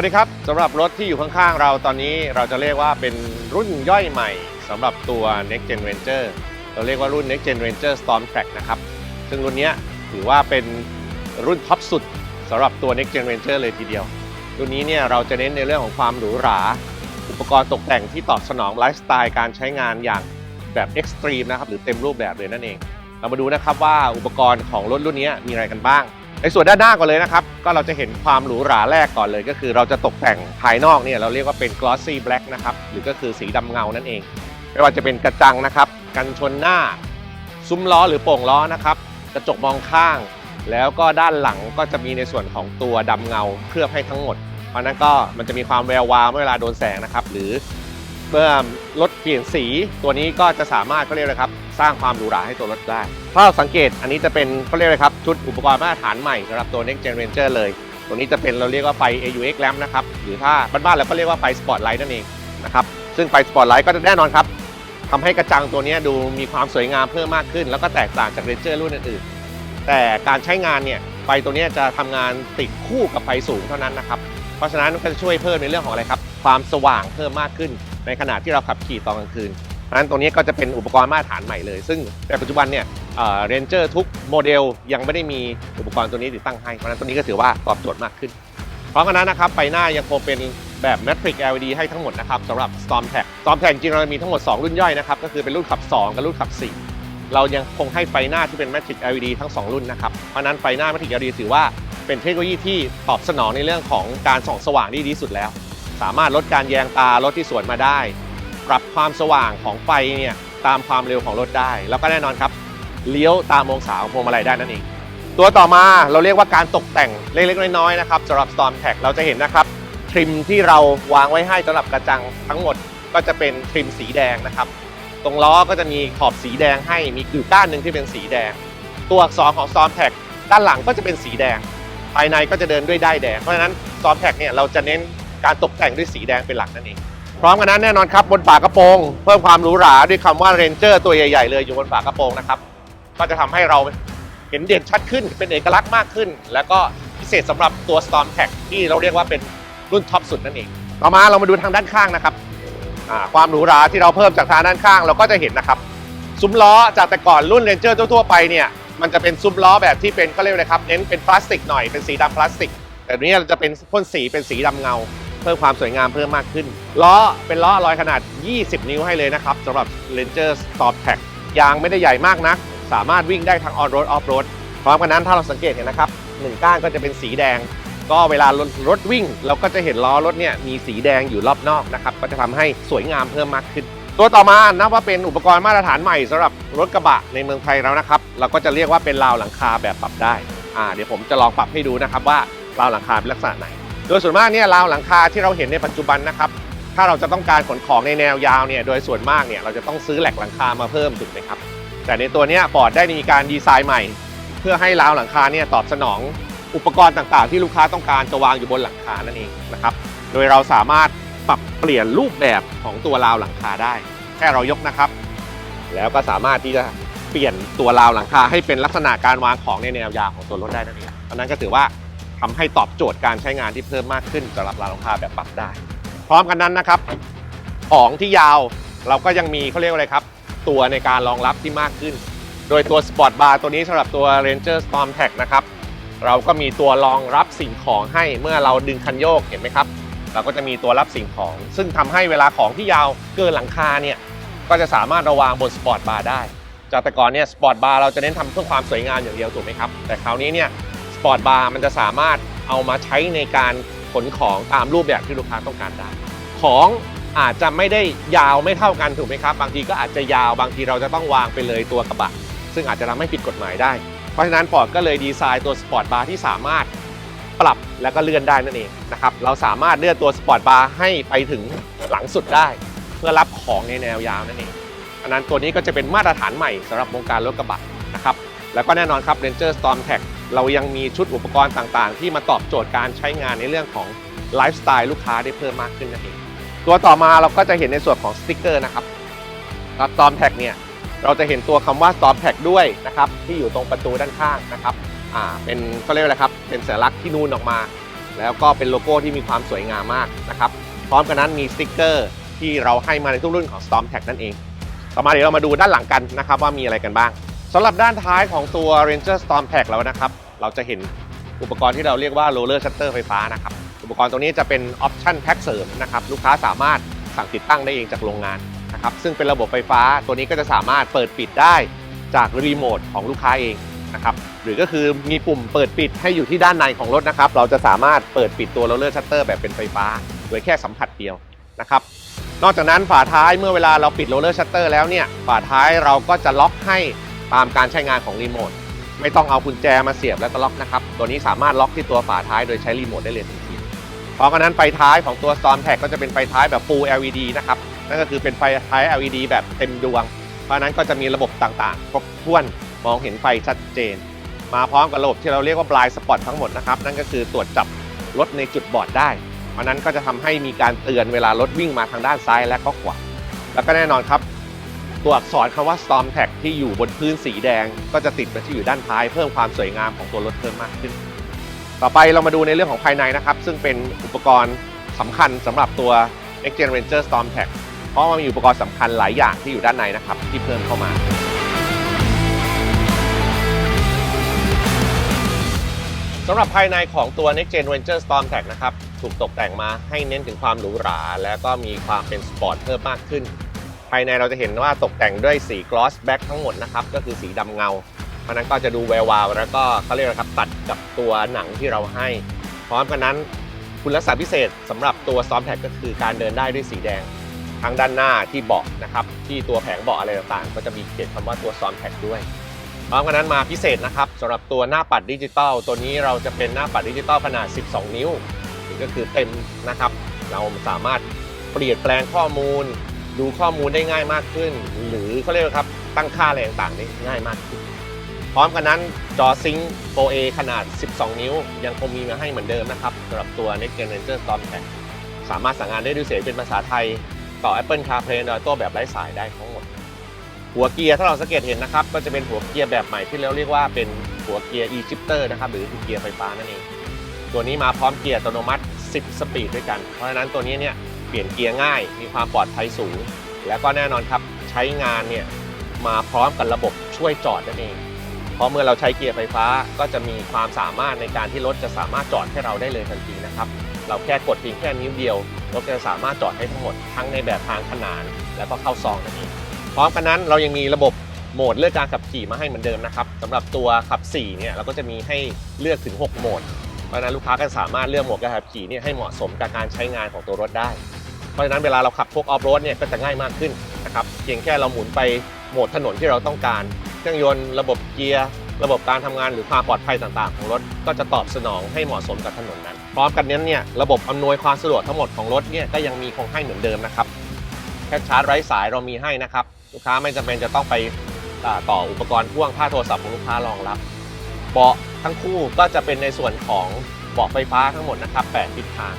วัสดีครับสำหรับรถที่อยู่ข้างๆเราตอนนี้เราจะเรียกว่าเป็นรุ่นย่อยใหม่สำหรับตัว Next Gen Ranger เราเรียกว่ารุ่น Next Gen Ranger Storm Track นะครับ ซึ่งรุ่นนี้ถือว่าเป็นรุ่นท็อปสุดสำหรับตัว Next Gen Ranger เลยทีเดียว รุ่นนี้เนี่ยเราจะเน้นในเรื่องของความหรูหรา อุปกรณ์ตกแต่งที่ตอบสนองไลฟ์สไตล์การใช้งานอย่างแบบเอ็กซ์ตรีมนะครับหรือเต็มรูปแบบเลยนั่นเอง เรามาดูนะครับว่าอุปกรณ์ของรถรุ่นนี้มีอะไรกันบ้าง ในส่วนด้านหน้าก่อนเลยนะครับ ก็เราจะเห็นความหรูหราแรกก่อนเลย ก็คือเราจะตกแต่งภายนอกเนี่ยเราเรียกว่าเป็น glossy black นะครับ หรือก็คือสีดำเงานั่นเอง ไม่ว่าจะเป็นกระจังนะครับ กันชนหน้า ซุ้มล้อหรือโป่งล้อนะครับ กระจกมองข้าง แล้วก็ด้านหลังก็จะมีในส่วนของตัวดำเงาเคลือบให้ทั้งหมด เพราะนั้นก็มันจะมีความแวววาวเมื่อเวลาโดนแสงนะครับ หรือเมื่อรถเปลี่ยนสีตัวนี้ก็จะสามารถเขาเรียกเลยครับ สร้างความหรูหราให้ตัวรถได้ ถ้าเราสังเกตอันนี้จะเป็นเขาเรียกเลยครับ ชุดอุปกรณ์มาตรฐานใหม่สำหรับตัว Next Gen Ranger เลย ตัวนี้จะเป็นเราเรียกว่าไฟ AUX lamp นะครับ หรือถ้าบ้านๆเราก็เรียกว่าไฟ Spotlight นั่นเองนะครับ ซึ่งไฟ Spotlight ก็จะแน่นอนครับทำให้กระจังตัวนี้ดูมีความสวยงามเพิ่มมากขึ้น แล้วก็แตกต่างจาก Ranger รุ่นอื่นๆ แต่การใช้งานเนี่ยไฟตัวนี้จะทำงานติดคู่กับไฟสูงเท่านั้นนะครับ เพราะฉะนั้นก็จะช่วยเพิ่มในเรื่องของอะไรครับ ความสว่างเพิ่มมากขึ้น ในขณะที่เราขับขี่ตอนกลางคืน เพราะฉะนั้นตรงนี้ก็จะเป็นอุปกรณ์มาตรฐานใหม่เลย ซึ่งในปัจจุบันเนี่ยเรนเจอร์ทุกโมเดลยังไม่ได้มีอุปกรณ์ตัวนี้ติดตั้งให้เพราะฉะนั้นตัวนี้ก็ถือว่าตอบโจทย์มากขึ้นพร้อมกันนั้นนะครับไฟหน้ายังคงเป็นแบบ Matrix LED ให้ทั้งหมดนะครับสำหรับ Storm Tag Storm Tag จริงๆเรามีทั้งหมด 2 รุ่นย่อยนะครับก็คือเป็นรุ่นขับ 2 กับรุ่นขับ 4 เรายังคงให้ไฟหน้าที่เป็น Matrix LED ทั้ง 2 รุ่นนะครับเพราะนั้นไฟหน้า Matrix LED ถือว่าเป็นเทคโนโลยีที่ตอบสนองในเรื่องของการส่องสว่างที่ดีสุดแล้ว สามารถลดการแยงตารถที่สวนมาได้ ปรับความสว่างของไฟเนี่ยตามความเร็วของรถได้ แล้วก็แน่นอนครับเลี้ยวตามองศาของพวงมาลัยได้นั่นเอง ตัวต่อมาเราเรียกว่าการตกแต่งเล็กๆน้อยๆนะครับสำหรับ Storm Tag เราจะเห็นนะครับทริมที่เราวางไว้ให้สำหรับกระจังทั้งหมดก็จะเป็นทริมสีแดงนะครับ ตรงล้อก็จะมีขอบสีแดงให้มีอยู่ก้านหนึ่งที่เป็นสีแดง ตัวอักษรของ Storm Tag ด้านหลังก็จะเป็นสีแดง ภายในก็จะเดินด้วยด้ายแดง เพราะฉะนั้น Storm Tag เนี่ยเราจะเน้นการตกแต่งด้วยสีแดงเป็นหลักนั่นเอง พร้อมกันนั้นแน่นอนครับบนฝากระโปรง เพิ่มความหรูหราด้วยคำว่า Ranger ตัวใหญ่ๆเลยอยู่บนฝากระโปรงนะครับ ก็จะทำให้เราเห็นเด่นชัดขึ้น เป็นเอกลักษณ์มากขึ้น แล้วก็พิเศษสำหรับตัว Storm Tag ที่เราเรียกว่าเป็นรุ่นท็อปสุดนั่นเอง ต่อมาเรามาดูทางด้านข้างนะครับความหรูหราที่เราเพิ่มจากทางด้านข้างเราก็จะเห็นนะครับซุ้มล้อจากแต่ก่อนรุ่น Ranger ทั่วๆไปเนี่ยมันจะเป็นซุ้มล้อแบบที่เป็นเขาเรียกอะไรครับเน้นเป็นพลาสติกหน่อยเป็นสีดำพลาสติก แต่นี้เราจะเป็นพ่นสีเป็นสีดำเงา เพิ่มความสวยงามเพิ่มมากขึ้น ล้อเป็นล้ออลลอยขนาด 20 นิ้วให้เลยนะครับสำหรับ Ranger Stop Tag ยางไม่ได้ใหญ่มากนัก สามารถวิ่งได้ทั้ง on road off road พร้อมกันนั้นถ้าเราสังเกตเห็นนะครับหนึ่งก้านก็จะเป็นสีแดง ก็เวลารถรถวิ่ง เราก็จะเห็นล้อรถเนี่ยมีสีแดงอยู่รอบนอกนะครับก็จะทำให้สวยงามเพิ่มมากขึ้น ตัวต่อมานับว่าเป็นอุปกรณ์มาตรฐานใหม่สำหรับรถกระบะในเมืองไทยแล้วนะครับเราก็จะเรียกว่าเป็นราวหลังคาแบบปรับได้อ่าเดี๋ยวผมจะลองปรับให้ดูนะครับว่าราวหลังคาเป็นลักษณะไหน โดยส่วนมากเนี่ยราวหลังคาที่เราเห็นในปัจจุบันนะครับ ถ้าเราจะต้องการขนของในแนวยาวเนี่ยโดยส่วนมากเนี่ยเราจะต้องซื้อแหลกหลังคามาเพิ่มถูกไหมครับแต่ในตัวเนี้ยฟอร์ดได้มีการดีไซน์ใหม่ เพื่อให้ราวหลังคาเนี่ยตอบสนองอุปกรณ์ต่างๆ ที่ลูกค้าต้องการจะวางอยู่บนหลังคานั่นเองนะครับโดยเราสามารถปรับเปลี่ยนรูปแบบของตัวราวหลังคาได้ แค่เรายกนะครับ แล้วก็สามารถที่จะเปลี่ยนตัวราวหลังคาให้เป็นลักษณะการวางของในแนวยาวของตัวรถได้นั่นเองอันนั้นก็ถือว่า ทำให้ตอบโจทย์การใช้งานที่เพิ่มมากขึ้นสำหรับราวหลังคาแบบปรับได้ พร้อมกันนั้นนะครับของที่ยาวเราก็ยังมีเขาเรียกว่าอะไรครับ ตัวในการรองรับที่มากขึ้น โดยตัวสปอร์ตบาร์ตัวนี้สำหรับตัว Ranger Storm Tag นะครับเราก็มีตัวรองรับสิ่งของให้เมื่อเราดึงคันโยกเห็นไหมครับ เราก็จะมีตัวรับสิ่งของ ซึ่งทำให้เวลาของที่ยาวเกินหลังคาเนี่ยก็จะสามารถระวางบนสปอร์ตบาร์ได้จากแต่ก่อนเนี่ยสปอร์ตบาร์เราจะเน้นทำเพื่อความสวยงามอย่างเดียวถูกไหมครับแต่คราวนี้เนี่ย ปอร์ตบาร์มันจะสามารถเอามาใช้ในการขนของตามรูปแบบที่ลูกค้าต้องการได้ ของอาจจะไม่ได้ยาวไม่เท่ากันถูกไหมครับ บางทีก็อาจจะยาวบางทีเราจะต้องวางไปเลยตัวกระบะ ซึ่งอาจจะทำให้ผิดกฎหมายได้ เพราะฉะนั้นฟอร์ดก็เลยดีไซน์ตัวสปอร์ตบาร์ที่สามารถปรับแล้วก็เลื่อนได้นั่นเองนะครับเราสามารถเลื่อนตัวสปอร์ตบาร์ให้ไปถึงหลังสุดได้ เพื่อรับของในแนวยาวนั่นเองอันนั้นตัวนี้ก็จะเป็นมาตรฐานใหม่สำหรับวงการรถกระบะนะครับแล้วก็แน่นอนครับ Ranger Storm Tag เรายังมีชุดอุปกรณ์ต่างๆ ที่มาตอบโจทย์การใช้งานในเรื่องของไลฟ์สไตล์ลูกค้าได้เพิ่มมากขึ้นนั่นเองตัวต่อมาเราก็จะเห็นในส่วนของสติกเกอร์นะครับครับ Storm Tag เนี่ยเราจะเห็นตัวคำว่า Storm Tag ด้วยนะครับที่อยู่ตรงประตูด้านข้างนะครับอ่าเป็นเขาเรียกอะไรครับเป็นสัญลักษณ์ที่นูนออกมา แล้วก็เป็นโลโก้ที่มีความสวยงามมากนะครับพร้อมกันนั้นมีสติกเกอร์ที่เราให้มาในทุกรุ่นของ Storm Tag นั่นเอง ต่อมาเดี๋ยวเรามาดูด้านหลังกันนะครับว่ามีอะไรกันบ้าง สำหรับด้านท้ายของตัว Ranger Storm Tag แล้วนะครับ เราจะเห็นอุปกรณ์ที่เราเรียกว่า roller shutter ไฟฟ้านะครับ อุปกรณ์ตรงนี้จะเป็นออปชั่นแพ็กเสริมนะครับ ลูกค้าสามารถสั่งติดตั้งได้เองจากโรงงานนะครับ ซึ่งเป็นระบบไฟฟ้าตัวนี้ก็จะสามารถเปิดปิดได้จากรีโมทของลูกค้าเองนะครับ หรือก็คือมีปุ่มเปิดปิดให้อยู่ที่ด้านในของรถนะครับ เราจะสามารถเปิดปิดตัว roller shutter แบบเป็นไฟฟ้า โดยแค่สัมผัสเดียวนะครับ นอกจากนั้นฝาท้ายเมื่อเวลาเราปิดโรลเลอร์ชัตเตอร์แล้วเนี่ย ฝาท้ายเราก็จะล็อกให้ ตามการใช้งานของรีโมทไม่ต้องเอากุญแจมาเสียบแล้วก็ล็อกนะครับ ตัวนี้สามารถล็อกที่ตัวฝาท้ายโดยใช้รีโมทได้เลยทันทีเพราะฉะนั้นไฟท้ายของตัว Storm Tag ก็จะเป็นไฟท้ายแบบ Full LED นะครับ นั่นก็คือเป็นไฟท้าย LED แบบเต็มดวง เพราะนั้นก็จะมีระบบต่างๆ ครบถ้วนมองเห็นไฟชัดเจน มาพร้อมกับระบบที่เราเรียกว่า blind spot ทั้งหมดนะครับ นั่นก็คือตรวจจับรถในจุดบอดได้ เพราะนั้นก็จะทำให้มีการเตือนเวลารถวิ่งมาทางด้านซ้ายและก็ขวา แล้วก็แน่นอนครับ ตัวอักษรคำว่า Storm Tag ที่อยู่บนพื้นสีแดง ก็จะติดไปที่อยู่ด้านท้ายเพิ่มความสวยงามของตัวรถเพิ่มมากขึ้น ต่อไปเรามาดูในเรื่องของภายในนะครับ ซึ่งเป็นอุปกรณ์สำคัญสำหรับตัว Next Gen Ranger Storm Tag เพราะว่ามีอุปกรณ์สำคัญหลายอย่างที่อยู่ด้านในนะครับที่เพิ่มเข้ามาสำหรับภายในของตัว Next Gen Ranger Storm Tag นะครับ ถูกตกแต่งมาให้เน้นถึงความหรูหรา และก็มีความเป็นสปอร์ตเพิ่มมากขึ้น ภายในเราจะเห็นว่าตกแต่งด้วยสี gloss black ทั้งหมดนะครับ ก็คือสีดำเงา เพราะนั้นก็จะดูแวววาว แล้วก็เขาเรียกว่าครับตัดกับตัวหนังที่เราให้ พร้อมกันนั้นคุณลักษณะพิเศษสำหรับตัว Storm Tag ก็คือการเดินได้ด้วยสีแดงทั้งด้านหน้าที่เบาะนะครับ ที่ตัวแผงเบาะอะไรต่างๆ ก็จะมีเขียนคำว่าตัว Storm Tag ด้วยพร้อมกันนั้นมาพิเศษนะครับสำหรับตัวหน้าปัดดิจิตอลตัวนี้เราจะเป็นหน้าปัดดิจิตอลขนาด 12 นิ้วก็คือเต็มนะครับ เราสามารถเปลี่ยนแปลงข้อมูล ดูข้อมูลได้ง่ายมากขึ้น หรือเขาเรียกว่าครับตั้งค่าอะไรต่างๆได้ง่ายมากขึ้น พร้อมกันนั้นจอซิงค์ Pro A ขนาด 12 นิ้ว ยังคงมีมาให้เหมือนเดิมนะครับสำหรับตัว Next Gen Ranger Storm Tag สามารถสั่งงานได้ด้วยเสียงเป็นภาษาไทย ต่อ Apple CarPlay Android Auto แบบไร้สายได้ทั้งหมด หัวเกียร์ถ้าเราสังเกตเห็นนะครับ ก็จะเป็นหัวเกียร์แบบใหม่ที่เราเรียกว่าเป็นหัวเกียร์ e-shifter นะครับหรือเกียร์ไฟฟ้านั่นเองตัวนี้มาพร้อมเกียร์อัตโนมัติ 10 สปีดด้วยกัน เพราะฉะนั้นตัวนี้เนี่ย เปลี่ยนเกียร์ง่าย มีความปลอดภัยสูง แล้วก็แน่นอนครับใช้งานเนี่ยมาพร้อมกับระบบช่วยจอดนั่นเอง เพราะเมื่อเราใช้เกียร์ไฟฟ้าก็จะมีความสามารถในการที่รถจะสามารถจอดให้เราได้เลยทันทีนะครับ เราแค่กดเพียงแค่นิ้วเดียวรถจะสามารถจอดให้ทั้งหมดทั้งในแบบทางขนาน แล้วก็เข้าซองนั่นเอง พร้อมกันนั้นเรายังมีระบบโหมดเลือกการขับขี่มาให้เหมือนเดิมนะครับสำหรับตัวขับ4เนี่ยเราก็จะมีให้เลือกถึง 6 โหมด เพราะนั้นลูกค้าก็สามารถเลือกโหมดการขับขี่เนี่ยให้เหมาะสมกับการใช้งานของตัวรถได้ ราะฉะนั้นเวลาเราขับพวกออฟโรดเนี่ยก็จะง่ายมากขึ้นนะครับเพียงแค่เราหมุนไปโหมดถนนที่เราต้องการ เครื่องยนต์ระบบเกียร์ ระบบการทำงานหรือความปลอดภัยต่างๆ ของรถ ก็จะตอบสนองให้เหมาะสมกับถนนนั้น พร้อมกันนั้เนี่ยระบบอำนวยความสะดวกทั้งหมดของรถเนี่ยก็ยังมีคงให้เหมือนเดิมนะครับแค่ชาร์จไร้สายเรามีให้นะครับลูกค้าไม่จำเป็นจะต้องไปต่ออุปกรณ์พ่วงค่าโทรศัพท์ของลูกค้ารองรับเบาะทั้งคู่ก็จะเป็นในส่วนของเบาะไฟฟ้าทั้งหมดนะครับ 8 ทิศทาง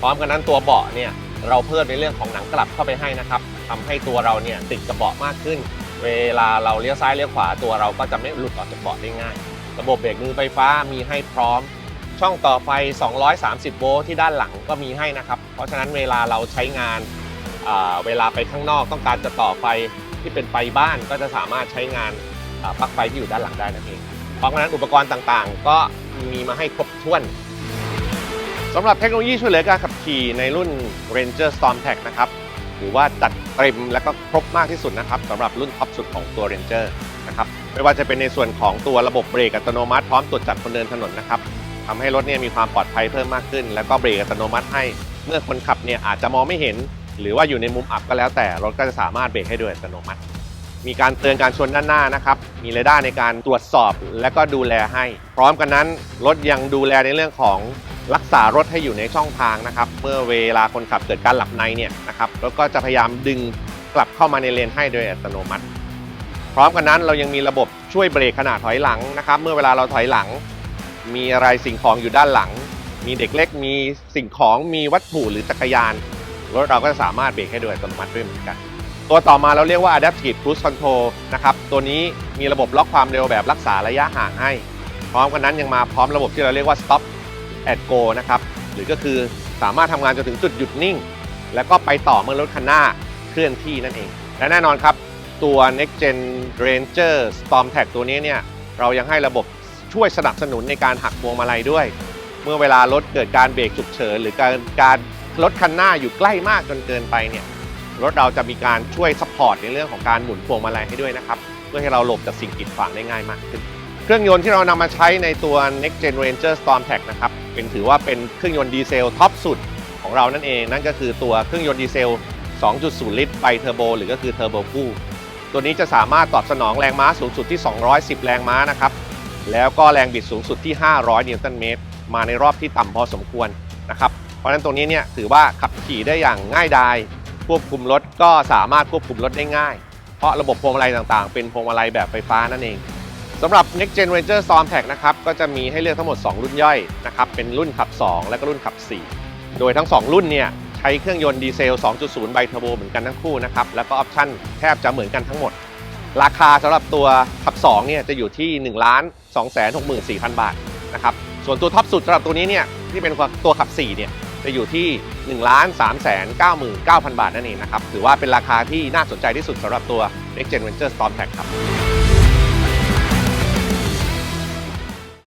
พร้อมกันนั้นตัวเบาะเนี่ย เราเพิ่มในเรื่องของหนังกลับเข้าไปให้นะครับทำให้ตัวเราเนี่ยติดกับเบาะมากขึ้น เวลาเราเลี้ยวซ้ายเลี้ยวขวาตัวเราก็จะไม่หลุดออกจากเบาะได้ง่าย ระบบเบรกมือไฟฟ้ามีให้พร้อม ช่องต่อไฟ 230 โวลต์ที่ด้านหลังก็มีให้นะครับ เพราะฉะนั้นเวลาเราใช้งานเวลาไปข้างนอกต้องการจะต่อไฟที่เป็นไฟบ้านก็จะสามารถใช้งานปลั๊กไฟที่อยู่ด้านหลังได้นั่นเองเพราะฉะนั้นอุปกรณ์ต่างๆ ก็มีมาให้ครบถ้วน สำหรับเทคโนโลยีช่วยเหลือการขับขี่ในรุ่น Ranger Storm Tag นะครับหรือว่าจัดเต็มและก็ครบมากที่สุดนะครับสำหรับรุ่นท็อปสุดของตัว Ranger นะครับไม่ว่าจะเป็นในส่วนของตัวระบบเบรกอัตโนมัติพร้อมตรวจจับคนเดินถนนนะครับทำให้รถเนี่ยมีความปลอดภัยเพิ่มมากขึ้น แล้วก็เบรกอัตโนมัติให้เมื่อคนขับเนี่ยอาจจะมองไม่เห็น หรือว่าอยู่ในมุมอับก็แล้วแต่รถก็จะสามารถเบรกให้โดยอัตโนมัติ มีการเตือนการชนด้านหน้านะครับ มีเรดาร์ในการตรวจสอบและก็ดูแลให้ พร้อมกันนั้นรถยังดูแลในเรื่องของรักษารถให้อยู่ในช่องทางนะครับ เมื่อเวลาคนขับเกิดการหลับในเนี่ยนะครับรถก็จะพยายามดึงกลับเข้ามาในเลนให้โดยอัตโนมัติ พร้อมกันนั้นเรายังมีระบบช่วยเบรกขณะถอยหลังนะครับ เมื่อเวลาเราถอยหลัง มีอะไรสิ่งของอยู่ด้านหลัง มีเด็กเล็กมีสิ่งของมีวัตถุหรือจักรยานรถเราก็จะสามารถเบรกให้โดยอัตโนมัติด้วยเหมือนกัน ตัวต่อมาเราเรียกว่า Adaptive Cruise Control นะครับ ตัวนี้มีระบบล็อกความเร็วแบบรักษาระยะห่างให้ พร้อมกันนั้นยังมาพร้อมระบบที่เราเรียกว่า Stop and Go นะครับ หรือก็คือสามารถทำงานจนถึงจุดหยุดนิ่ง แล้วก็ไปต่อเมื่อรถคันหน้าเคลื่อนที่นั่นเอง และแน่นอนครับ ตัว Next Gen Ranger Storm Tag ตัวนี้เนี่ยเรายังให้ระบบช่วยสนับสนุนในการหักพวงมาลัยด้วย เมื่อเวลารถเกิดการเบรกฉุกเฉินหรือการการรถคันหน้าอยู่ใกล้มากจนเกินไปเนี่ย รถเราจะมีการช่วยซัพพอร์ตในเรื่องของการหมุนพวงมาลัยให้ด้วยนะครับ เพื่อให้เราหลบจากสิ่งกีดขวางได้ง่ายมากขึ้น เครื่องยนต์ที่เรานำมาใช้ในตัว Next Gen Ranger Storm Tag นะครับ เป็นถือว่าเป็นเครื่องยนต์ดีเซลท็อปสุดของเรานั่นเอง นั่นก็คือตัวเครื่องยนต์ดีเซล 2.0 ลิตรไบเทอร์โบหรือก็คือเทอร์โบคู่ตัวนี้จะสามารถตอบสนองแรงม้าสูงสุดที่ 210 แรงม้านะครับ แล้วก็แรงบิดสูงสุดที่ 500 นิวตันเมตร มาในรอบที่ต่ำพอสมควรนะครับ เพราะฉะนั้นตรงนี้เนี่ยถือว่าขับขี่ได้อย่างง่ายดาย ควบคุมรถก็สามารถควบคุมรถได้ง่าย เพราะระบบพวงมาลัยต่างๆ เป็นพวงมาลัยแบบไฟฟ้านั่นเองสำหรับ Next Gen Ranger Storm Tag นะครับก็จะมีให้เลือกทั้งหมด 2 รุ่นย่อยนะครับเป็นรุ่นขับ 2 และก็รุ่นขับ 4 โดยทั้ง 2 รุ่นเนี่ยใช้เครื่องยนต์ดีเซล 2.0 ไบเทอร์โบเหมือนกันทั้งคู่นะครับแล้วก็ออปชั่นแทบจะเหมือนกันทั้งหมด ราคาสำหรับตัวขับ2เนี่ยจะอยู่ที่1ล้าน2 6 4 0 0 0 บาทนะครับส่วนตัวท็อปสุดสำหรับตัวนี้เนี่ยที่เป็นตัวขับ4เนี่ย จะอยู่ที่1ล้าน3 9 9 0 0 0 บาทนั่นเองนะครับ ถือว่าเป็นราคาที่น่าสนใจที่สุดสำหรับตัว Next Gen Venture Storm Tag ครับ